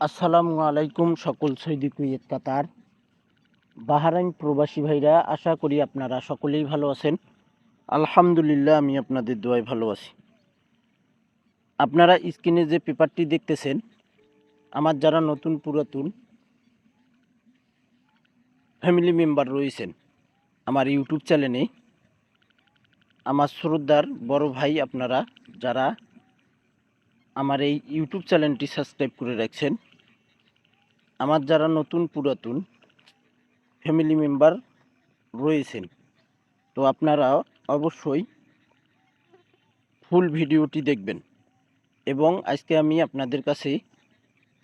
আসসালামু আলাইকুম সকল সৈদি কুয়েত, কাতার। বাহারাইন প্রবাসী ভাইরা, আশা করি আপনারা সকলেই ভালো আছেন। আলহামদুলিল্লাহ, আমি আপনাদের দোয়ায় ভালো আছি। আপনারা স্ক্রিনে যে পেপারটি দেখতেছেন, আমার যারা নতুন পুরাতন ফ্যামিলি মেম্বার রয়েছেন, আমার ইউটিউব চ্যানেলে, আমার শ্রদ্ধার বড় ভাই আপনারা, যারা আমার এই ইউটিউব চ্যানেলটি সাবস্ক্রাইব করে রাখছেন। আমার যারা নতুন পুরাতন ফ্যামিলি মেম্বার রয়েছেন, তো আপনারা অবশ্যই ফুল ভিডিওটি দেখবেন এবং আজকে আমি আপনাদের কাছে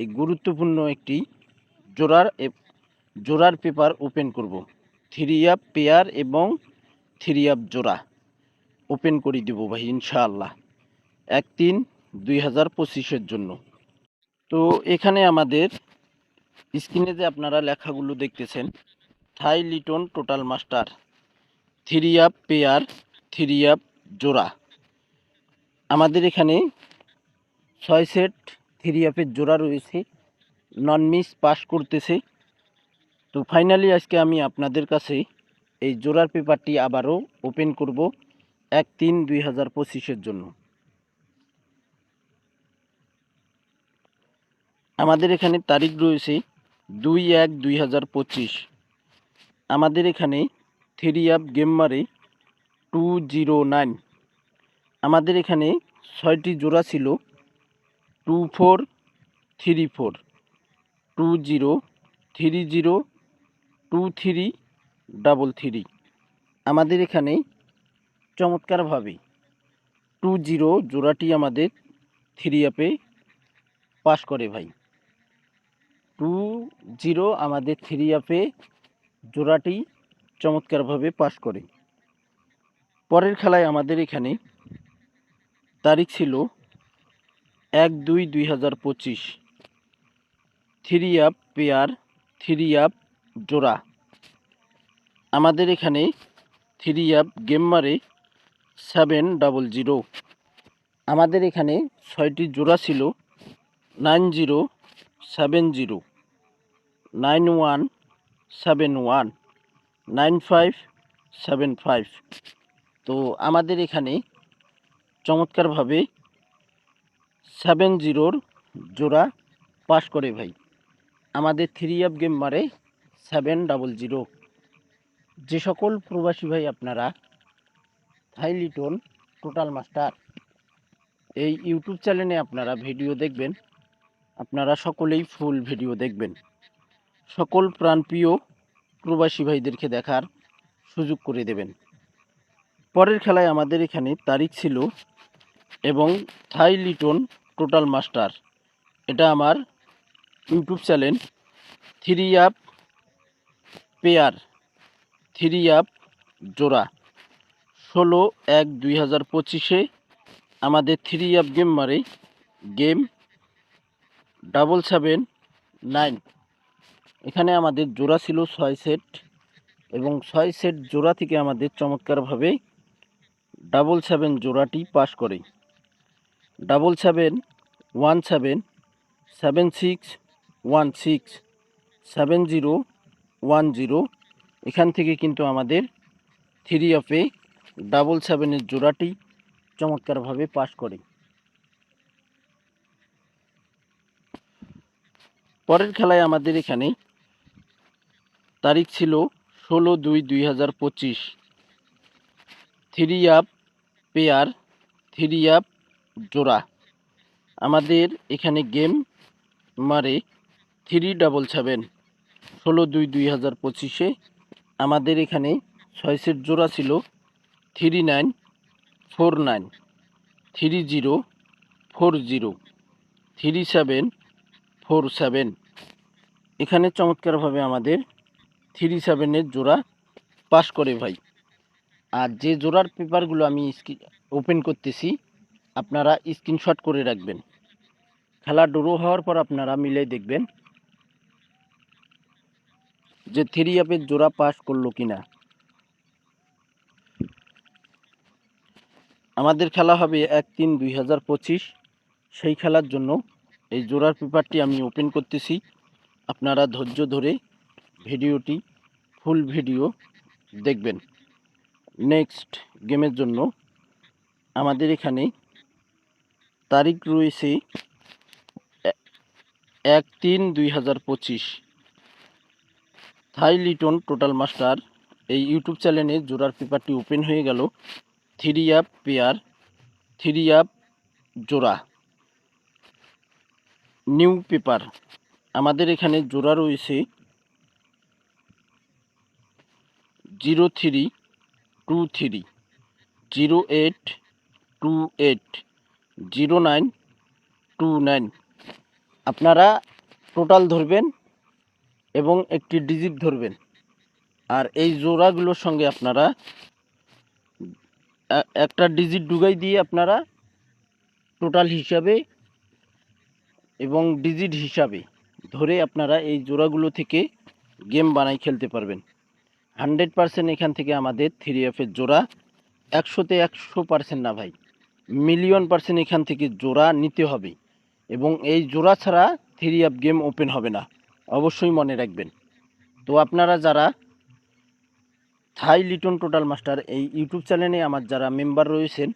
এই গুরুত্বপূর্ণ একটি জোড়ার জোড়ার পেপার ওপেন করব। থ্রি আপ পেয়ার এবং থ্রি আপ জোড়া ওপেন করে দেবো ভাই, ইনশাআল্লাহ। এক, তিন দুই হাজার পঁচিশের জন্য। তো এখানে আমাদের স্ক্রিনে যে আপনারা লেখাগুলো দেখতেছেন, Thai Liton total master three up pair three up জোড়া। আমাদের এখানে ছয় সেট থ্রি আপের জোড়া রয়েছে নন মিস পাস করতেছে। তো ফাইনালি আজকে আমি আপনাদের কাছে এই জোড়ার পেপারটি আবারও ওপেন করব, এক তিন দুই হাজার পঁচিশের জন্য। আমাদের এখানে তারিখ রয়েছে দুই এক দুই হাজার পঁচিশ। আমাদের এখানে থ্রি আপ গেম মারে টু জিরো নাইন। আমাদের এখানে ছয়টি জোড়া ছিল two four three four, two zero three zero, two three double three. আমাদের এখানে চমৎকারভাবে টু জিরো জোড়াটি আমাদের থ্রি আপে পাস করে ভাই। টু জিরো আমাদের থ্রি আপে জোড়াটি চমৎকারভাবে পাস করে। পরের খেলায় আমাদের এখানে তারিখ ছিল এক দুই দুই হাজার পঁচিশ। Three up pair three up জোড়া। আমাদের এখানে থ্রি আপ গেম মারে সেভেন ডাবল জিরো আমাদের এখানে ছয়টি জোড়া ছিল nine zero seven zero nine one seven one nine five seven five তো আমাদের এখানে চমৎকারভাবে সেভেন জিরোর জোড়া পাস করে ভাই। আমাদের থ্রি আপ গেম মারে সেভেন ডাবল জিরো যে সকল প্রবাসী ভাই আপনারা থাইলিটন টোটাল মাস্টার এই ইউটিউব চ্যানেলে আপনারা ভিডিও দেখবেন। আপনারা সকলেই ফুল ভিডিও দেখবেন। সকল প্রাণপ্রিয় প্রবাসী ভাইদেরকে দেখার সুযোগ করে দেবেন। পরের খেলায় আমাদের এখানে তারিখ ছিল এবং থাই লিটন টোটাল মাস্টার। এটা আমার YouTube channel, three up pair, three up জোড়া। ষোলো এক দুই হাজার পঁচিশে আমাদের থ্রি আপ গেম মারে, গেম ডাবল সেভেন নাইন। এখানে আমাদের জোড়া ছিল ছয় সেট এবং ছয় সেট জোড়া থেকে আমাদের চমৎকারভাবে ডাবল সেভেন জোড়াটি পাস করে। Double seven, one seven seven six, one six, seven zero, one zero. এখান থেকে কিন্তু আমাদের থ্রি অফে ডাবল সেভেনের জোড়াটি চমৎকারভাবে পাস করে। পরের খেলায় আমাদের এখানে তারিখ ছিল ষোলো দুই দুই হাজার পঁচিশ। Three up pair, three up জোড়া। আমাদের এখানে গেম মারে থ্রি ডাবল সেভেন। ষোলো দুই দুই হাজার পঁচিশে আমাদের এখানে ছয় সেট জোড়া ছিল। Three nine, four nine, three zero, four zero, three seven, four seven. এখানে চমৎকারভাবে আমাদের থ্রি সেভেনের জোড়া পাস করে ভাই। আর যে জোড়ার পেপারগুলো আমি ওপেন করতেছি, আপনারা স্ক্রিনশট করে রাখবেন। খেলা ড্র হওয়ার পর আপনারা মিলে দেখবেন যে থ্রি আপের জোড়া পাস করল কিনা। আমাদের খেলা হবে এক তিন দুই সেই খেলার জন্য এই জোড়ার পেপারটি আমি ওপেন করতেছি। আপনারা ধৈর্য ধরে ভিডিওটি ফুল ভিডিও দেখবেন। নেক্সট গেমের জন্য আমাদের এখানে তারিখ রয়েছে এক তিন দুই হাজার পঁচিশ। থাই লিটন টোটাল মাস্টার এই ইউটিউব চ্যানেলে জোড়ার পেপারটি ওপেন হয়ে গেল। Three up pair, three up জোড়া। New paper. আমাদের এখানে জোড়া রয়েছে zero three two three, zero eight two eight, zero nine two nine. আপনারা টোটাল ধরবেন এবং একটি ডিজিট ধরবেন। আর এই জোড়াগুলোর সঙ্গে আপনারা একটা ডিজিট ডুগাই দিয়ে আপনারা টোটাল হিসাবে এবং ডিজিট হিসাবে ধরে আপনারা এই জোড়াগুলো থেকে গেম বানাই খেলতে পারবেন। হান্ড্রেড পার্সেন্ট এখান থেকে আমাদের থ্রি এফের জোড়া। একশোতে একশো পার্সেন্ট না ভাই মিলিয়ন পার্সেন্ট এখান থেকে জোড়া নিতে হবে। এবং এই জোড়া ছাড়া থ্রি অ্যাপ গেম ওপেন হবে না। অবশ্যই মনে রাখবেন। তো আপনারা যারা থাই লিটন টোটাল মাস্টার এই ইউটিউব চ্যানেলে আমার যারা মেম্বার রয়েছেন,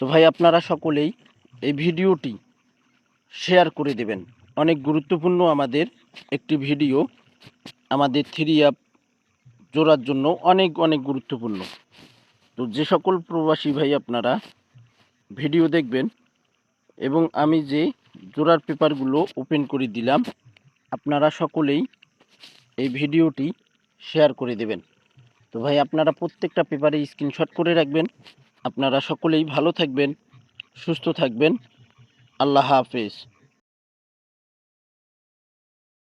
তো ভাই আপনারা সকলেই এই ভিডিওটি শেয়ার করে দেবেন। অনেক গুরুত্বপূর্ণ আমাদের একটি ভিডিও, আমাদের থ্রি অ্যাপ জোড়ার জন্য অনেক অনেক গুরুত্বপূর্ণ। তো যে সকল প্রবাসী ভাই আপনারা ভিডিও দেখবেন এবং আমি যে জোড়ার পেপারগুলো ওপেন করে দিলাম, আপনারা সকলেই এই ভিডিওটি শেয়ার করে দেবেন। তো ভাই, আপনারা প্রত্যেকটা পেপারে স্ক্রিনশট করে রাখবেন। আপনারা সকলেই ভালো থাকবেন, সুস্থ থাকবেন। আল্লাহ হাফেজ।